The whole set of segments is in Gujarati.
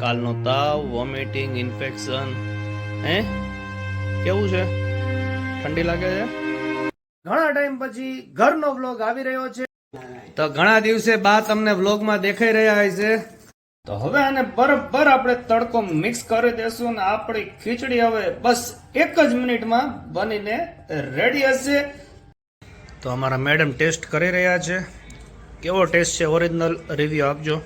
કાલનો તાવ વોમિટિંગ ઇન્ફેક્શન હે? કેવું છે? ઠંડી લાગે છે? ઘણા ટાઈમ પછી ઘરનો વ્લોગ આવી રહ્યો છે. તો ઘણા દિવસે બા તમને વ્લોગમાં દેખાઈ રહ્યા હશે. તો હવે આને બરાબર આપણે તડકો મિક્સ કરી દેશું અને આપણી ખીચડી હવે બસ એક જ મિનિટમાં બનીને રેડી હશે. તો અમારા મેડમ ટેસ્ટ કરી રહ્યા છે. કેવો ટેસ્ટ છે? ઓરિજિનલ રિવ્યુ આપજો.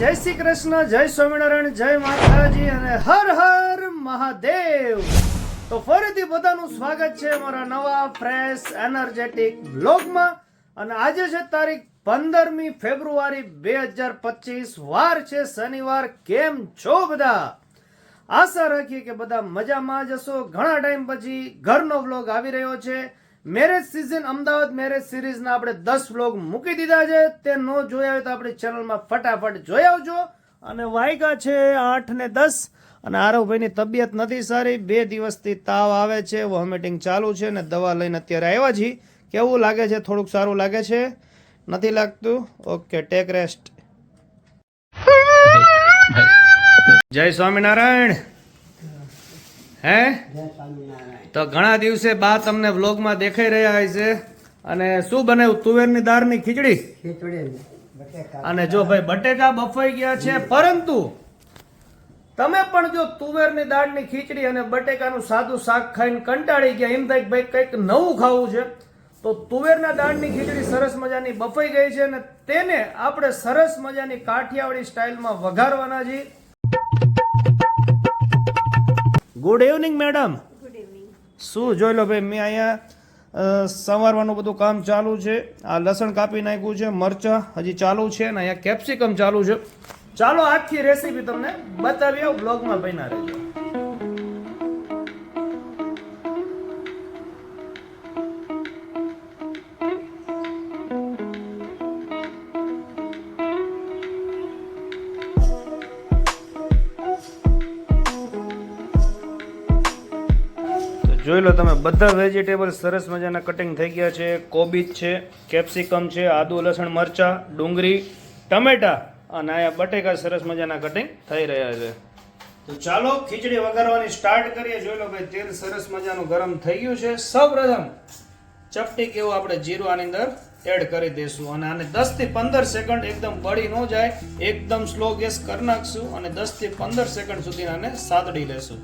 જય શ્રી કૃષ્ણ, જય સ્વામિનારાયણ, જય માતાજી અને હર હર મહાદેવ. તો ફરીથી બધાનું સ્વાગત છે અમારા નવા ફ્રેશ, એનર્જેટિક બ્લોગમાં અને આજે છે તારીખ પંદરમી ફેબ્રુઆરી બે હજાર પચીસ, વાર છે શનિવાર. કેમ છો બધા? આશા રાખીએ કે બધા મજામાં જ હશો. ઘણા ટાઈમ પછી ઘરનો વ્લોગ આવી રહ્યો છે. મેરેજ સિઝન અમદાવાદ મેરેજ સિરીઝના આપણે દસ વ્લોગ મૂકી દીધા છે. તે ન જોયા હોય તો આપણી ચેનલમાં ફટાફટ જોઈ આવજો. અને વાયગા છે આઠ ને દસ. અને આરવભાઈની તબિયત નથી સારી. બે દિવસથી તાવ આવે છે વોમિટિંગ ચાલુ છે ને દવા લઈને અત્યારે આવ્યા છીએ. કેવું લાગે છે? થોડુંક સારું લાગે છે? નથી લાગતું? Okay take rest. જય સ્વામિનારાયણ. હે? તો ઘણા દિવસે બા તમને વ્લોગમાં દેખાઈ રહ્યા છે. અને શું બનાવ્યું તુવેરની દાળની ખીચડી? અને જો ભાઈ બટેકા બફાઈ ગયા છે પરંતુ તમે પણ જો તુવેરની દાળની ખીચડી અને બટેકાનું સાદું શાક ખાઈને કંટાળી ગયા એમ થાય ભાઈ કંઈક નવું ખાવું છે તો તુવેરના દાળની ખીચડી સરસ મજાની બફાઈ ગઈ છે અને તેને આપણે સરસ મજાની કાઠિયાવાડી સ્ટાઇલમાં વઘારવાના છીએ. ગુડ ઇવનિંગ મેડમ શું જોઈ લો ભાઈ, મેં અહીંયા સંવારવાનું બધું કામ ચાલુ છે. આ લસણ કાપી નાખ્યું છે, મરચા હજી ચાલુ છે અને અહીંયા કેપ્સિકમ ચાલુ છે. ચાલો આખી રેસીપી તમને બતાવી આવું બ્લોગમાં બન્યા જોઈ લો તમે, બધા વેજીટેબલ સરસ મજાના કટિંગ થઈ ગયા છે. કોબીજ છે કેપ્સિકમ છે, આદુ, લસણ, મરચા, ડુંગળી, ટમેટા અને અહીંયા બટેકા સરસ મજાના કટિંગ થઈ રહ્યા છે. તો ચાલો ખીચડી વઘારવાની સ્ટાર્ટ કરીએ. જોઈ લો ભાઈ, તેલ સરસ મજાનું ગરમ થઈ ગયું છે. સૌપ્રથમ ચપટી કેવું આપણે જીરું આની અંદર એડ કરી દઈશું અને આને 10 થી પંદર સેકન્ડ એકદમ બળી ન જાય. એકદમ સ્લો ગેસ કરી નાખશું અને 10 થી પંદર સેકન્ડ સુધી આને સાતડી લેશું.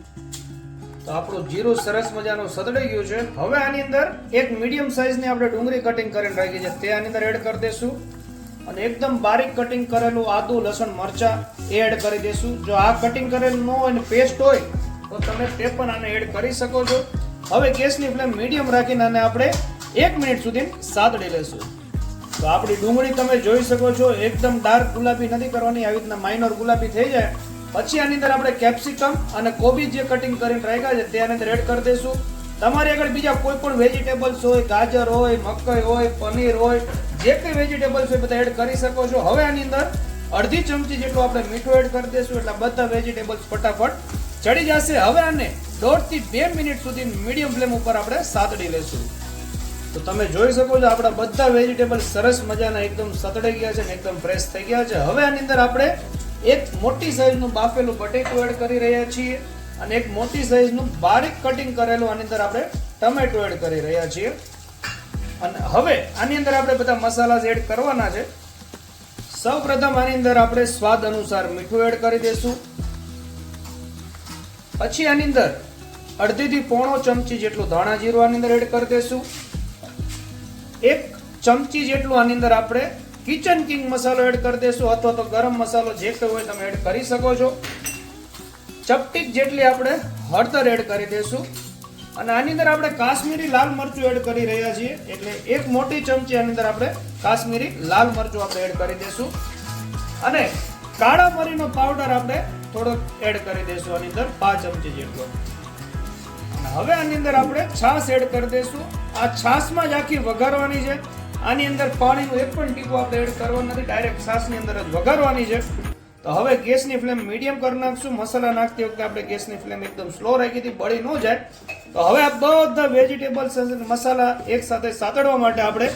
તો આપણું જીરું સરસ મજાનું સદડાઈ ગયું છે. હવે આની અંદર એક મીડિયમ સાઇઝની આપણે ડુંગળી કટિંગ કરીને રાખી છે. તે આની અંદર એડ કરી દઈશું અને એકદમ બારીક કટિંગ કરેલું આદુ, લસણ, મરચા એ એડ કરી દઈશું જો આ કટિંગ કરેલું ન હોય ને પેસ્ટ હોય, તો તમે તે પણ આને એડ કરી શકો છો. હવે ગેસની ફ્લેમ મીડિયમ રાખીને આને આપણે એક મિનિટ સુધી સાતડી લેશું. તો આપણી ડુંગળી તમે જોઈ શકો છો, એકદમ ડાર્ક ગુલાબી નથી કરવાની. આવી રીતના માઇનોર ગુલાબી થઈ જાય. પછી આની અંદર આપણે કેપ્સિકમ અને કોબી જે કટિંગ કરીને રાખ્યા છે, તે આની અંદર એડ કરી દઈશું. તમારી આગળ બીજા કોઈ પણ વેજીટેબલ્સ હોય, ગાજર હોય, મકાઈ હોય, પનીર હોય, જે કંઈ વેજીટેબલ્સ હોય, બધા એડ કરી શકો છો. હવે આની અંદર અડધી ચમચી જેટલું આપણે મીઠું એડ કરી દઈશું, એટલે બધા વેજીટેબલ્સ ફટાફટ ચડી જશે. હવે આને દોઢથી બે મિનિટ સુધી મીડિયમ ફ્લેમ ઉપર આપણે સાતડી લેશું તો તમે જોઈ શકો છો, આપણા બધા વેજીટેબલ સરસ મજાના એકદમ સતડાઈ ગયા છે ને એકદમ ફ્રેશ થઈ ગયા છે. હવે આની અંદર આપણે એક મોટી સાઈઝનું બાફેલું બટેકું એડ કરી રહ્યા છીએ અને એક મોટી સાઈઝનું બારીક કટિંગ કરેલું આની અંદર આપણે ટમેટો એડ કરી રહ્યા છીએ. અને હવે આની અંદર આપણે બધા મસાલા એડ કરવાના છે સૌ પ્રથમ આની અંદર આપણે સ્વાદ અનુસાર મીઠું એડ કરી દઈશું. પછી આની અંદર અડધીથી પોણો ચમચી જેટલું ધાણા જીરું આની અંદર એડ કરી દઈશું. એક ચમચી જેટલું આની અંદર આપણે કિચન કિંગ મસાલો એડ કરી દઈશું અથવા તો ગરમ મસાલો જે કંઈ હોય તમે એડ કરી શકો છો. ચપટીક જેટલી આપણે હળદર એડ કરી દઈશું અને આની અંદર આપણે કાશ્મીરી લાલ મરચું એડ કરી રહ્યા છીએ. એટલે એક મોટી ચમચી આની અંદર આપણે કાશ્મીરી લાલ મરચું આપણે એડ કરી દઈશું અને કાળા મરીનો પાવડર આપણે થોડોક એડ કરી દઈશું આની અંદર, પાંચ ચમચી જેટલો. હવે આની અંદર આપણે છાશ એડ કરી દઈશું આ છાશમાં જ આખી વઘારવાની છે. આની અંદર પાણીનું એક પણ ટીપું આપણે એડ કરવાનું નથી ડાયરેક્ટ છાશની અંદર જ વઘારવાની છે. તો હવે ગેસની ફ્લેમ મીડિયમ કરી નાખશું, મસાલા નાખતી વખતે આપણે ગેસની ફ્લેમ એકદમ સ્લો રાખી હતી, બળી ન જાય. તો હવે આ બધા વેજીટેબલ્સ મસાલા એક સાથે સાતડવા માટે આપણે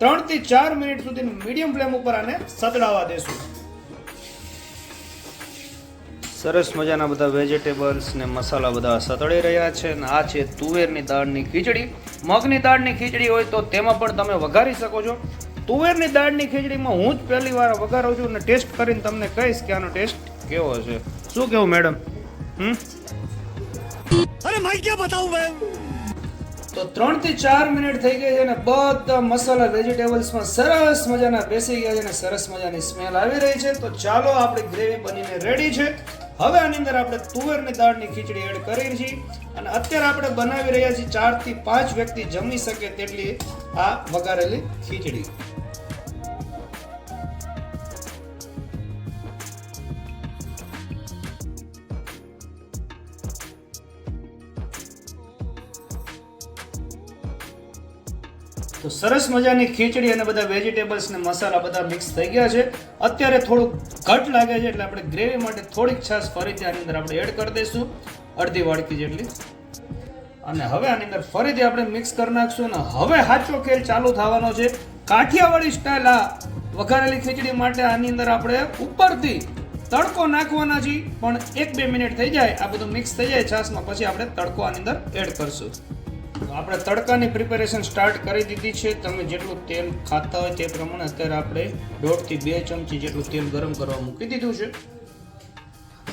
ત્રણથી ચાર મિનિટ સુધી મીડિયમ ફ્લેમ ઉપર આને સતડાવા દેશું. સરસ મજાના બધા વેજીટેબલ્સ ને મસાલા બધા સતળી રહ્યા છે અને આ છે તુવેરની દાળની ખીચડી. મગની દાળની ખીચડી હોય તો તેમાં પણ તમે વઘારી શકો છો. તુવેરની દાળની ખીચડીમાં હું જ પહેલી વાર વઘારું છું અને ટેસ્ટ કરીને તમને કહીશ કે આનો ટેસ્ટ કેવો છે શું કેવું મેડમ? અરે માઈ ક્યાં બતાવું મેં તો ત્રણથી ચાર મિનિટ થઈ ગઈ છે અને બધા મસાલા વેજીટેબલ્સમાં સરસ મજાના બેસી ગયા છે અને સરસ મજાની સ્મેલ આવી રહી છે. તો ચાલો આપણી ગ્રેવી બનીને રેડી છે. હવે આની અંદર આપણે તુવેરની દાળની ખીચડી એડ કરી છીએ અને અત્યારે આપણે બનાવી રહ્યા છીએ ચારથી પાંચ વ્યક્તિ જમી શકે તેટલી આ વઘારેલી ખીચડી. સરસ મજાની ખીચડી અને બધા વેજીટેબલ્સ ને મસાલા બધા મિક્સ થઈ ગયા છે. અત્યારે થોડુંક ઘટ લાગે છે એટલે આપણે ગ્રેવી માટે થોડીક છાશ ફરીથી આની અંદર આપણે એડ કરી દઈશું. અડધી વાડકી જેટલી. અને હવે આની અંદર ફરીથી આપણે મિક્સ કરી નાખશું અને હવે સાચો ખેલ ચાલુ થવાનો છે. કાઠિયાવાડી સ્ટાઇલ આ વઘારેલી ખીચડી માટે આની અંદર આપણે ઉપરથી તડકો નાખવાના છે પણ એક બે મિનિટ થઈ જાય, આ બધું મિક્સ થઈ જાય, છાશમાં પછી આપણે તડકો આની અંદર એડ કરશું. આપણે તડકાની પ્રિપેરેશન સ્ટાર્ટ કરી દીધી છે. તમે જેટલું તેલ ખાતા હોય તે પ્રમાણે અત્યારે આપણે દોઢથી બે ચમચી જેટલું તેલ ગરમ કરવા મૂકી દીધું છે.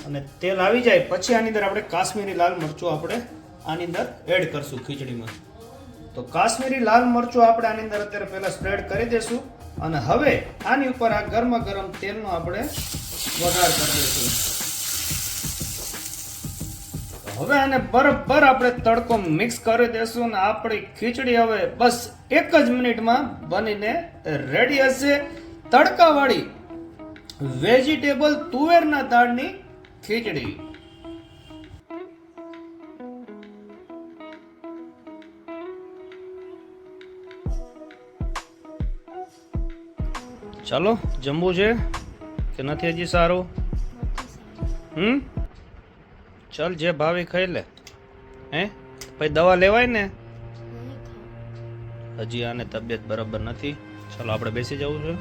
અને તેલ આવી જાય પછી આની અંદર આપણે કાશ્મીરી લાલ મરચું આપણે આની અંદર એડ કરશું ખીચડીમાં. તો કાશ્મીરી લાલ મરચું આપણે આની અંદર અત્યારે પહેલાં સ્પ્રેડ કરી દઈશું અને હવે આની ઉપર આ ગરમા ગરમ તેલનો આપણે વઘાર કરી દઈશું હવે આને બરાબર આપણે તડકો મિક્સ કરી દેશું અને આપણી ખીચડી હવે બસ એક જ મિનિટમાં બનીને રેડી હશે. તડકાવાળી વેજીટેબલ તુવેરના દાળની ખીચડી. ચાલો, જમવું છે કે નથી હજી સારું? હમ? ચાલ જે ભાવે ખાઈ લે. હે? પછી દવા લેવાય ને? હજી આને તબિયત બરાબર નથી. ચાલો આપણે બેસી જવું છે.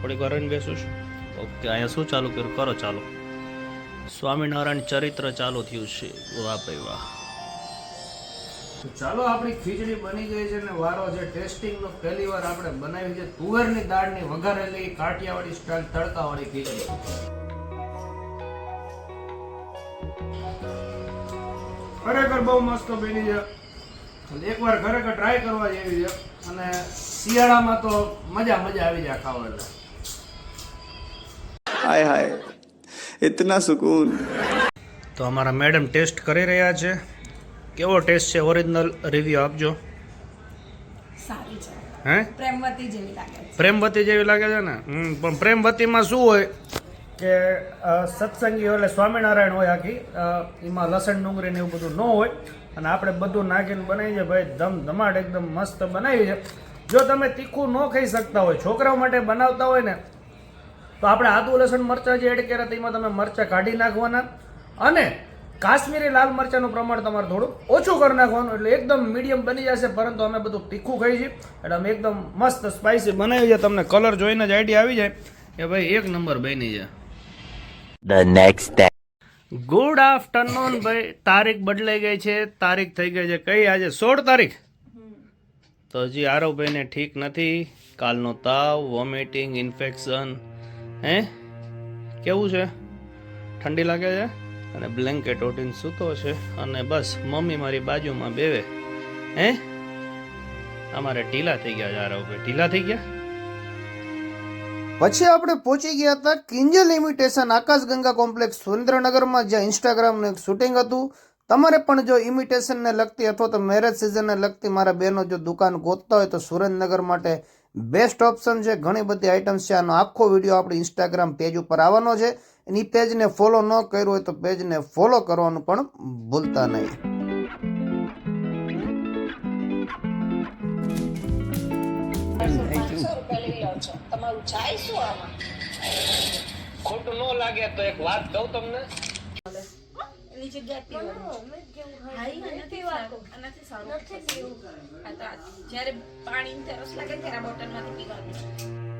થોડીક વાર. રહીને બેસું છું. ઓકે અહીંયા શું ચાલુ કર્યું? કરો ચાલો. સ્વામિનારાયણ ચરિત્ર ચાલુ થયું છે. વાહ ભાઈ વાહ. તો ચાલો આપણી ખીચડી બની ગઈ છે ને વારો છે ટેસ્ટિંગનો પહેલી વાર આપણે બનાવી છે. તુવેરની દાળની વઘારેલી કાઠિયાવાડી સ્ટાઇલ તડકાવાળી ખીચડી. ખરેખર બહુ મસ્ત બની છે. એકવાર ખરેખર ટ્રાય કરવા જેવી છે. અને શિયાળામાં તો મજા મજા આવી જાય ખાવા એટલે હાય હાય. ઇતના સુકૂન. તો અમારા મેડમ ટેસ્ટ કરી રહ્યા છે. કેવો ટેસ્ટ છે? ઓરિજિનલ રિવ્યુ આપજો. સારી છે. હે? પ્રેમવતી જેવી લાગે છે. પ્રેમવતી જેવી લાગે છે ને? પણ પ્રેમવતીમાં શું હોય? કે સત્સંગી એટલે સ્વામિનારાયણ હોય આખી એમાં લસણ, ડુંગળી ને એવું બધું ન હોય. અને આપણે બધું નાખીને બનાવી છે ભાઈ ધમ ધમાટ એકદમ મસ્ત બનાવી છે. જો તમે તીખું ન ખાઈ શકતા હોય, છોકરાઓ માટે બનાવતા હોય ને, તો આપણે આદુ, લસણ, મરચાં જે એડ કર્યા તેમાં તમે મરચાં કાઢી નાખવાના. અને કાશ્મીરી લાલ મરચાંનું પ્રમાણ તમારે થોડું ઓછું કરી નાખવાનું, એટલે એકદમ મીડિયમ બની જશે, પરંતુ અમે બધું તીખું ખાઈ છીએ. એટલે અમે એકદમ મસ્ત સ્પાઇસી બનાવી છે. તમને કલર જોઈને જ આઈડિયા આવી જાય કે ભાઈ, એક નંબર બની છે. The next day. Good afternoon ભાઈ. તારીખ બદલાઈ ગઈ છે. તારીખ થઈ ગઈ છે કઈ આજે? સોળ તારીખ? તો હજી આરવભાઈને ઠીક નથી. કાલનો તાવ વોમિટિંગ ઇન્ફેક્શન હે? કેવું છે? ઠંડી લાગે છે? અને બ્લેન્કેટ ઓઢીને સૂતો છે. અને બસ, મમ્મી મારી બાજુમાં બેવે હે? અમારે ઢીલા થઈ ગયા છે આરવભાઈ. ઢીલા થઈ ગયા? પછી આપણે પહોંચી ગયા હતા કિંજલ ઇમિટેશન આકાશગંગા કોમ્પ્લેક્સ સુરેન્દ્રનગરમાં, જ્યાં ઇન્સ્ટાગ્રામનું એક શૂટિંગ હતું. તમારે પણ જો ઇમિટેશનને લગતી અથવા તો મેરેજ સિઝનને લગતી મારા બહેનો જો દુકાન ગોતતા હોય તો સુરેન્દ્રનગર માટે બેસ્ટ ઓપ્શન છે. ઘણી બધી આઇટમ્સ છે. આનો આખો વીડિયો આપણે ઇન્સ્ટાગ્રામ પેજ ઉપર આવવાનો છે. એની પેજને ફોલો ન કર્યું હોય તો પેજને ફોલો કરવાનું પણ ભૂલતા નહીં. છો? તમારું જાય શું આમાં? ખોટું ન લાગે તો એક વાત કહું તમને. એની જગ્યાએ જ્યારે પાણી તરસ લાગે ત્યારે બોટલ બોટલમાંથી પીવાનું.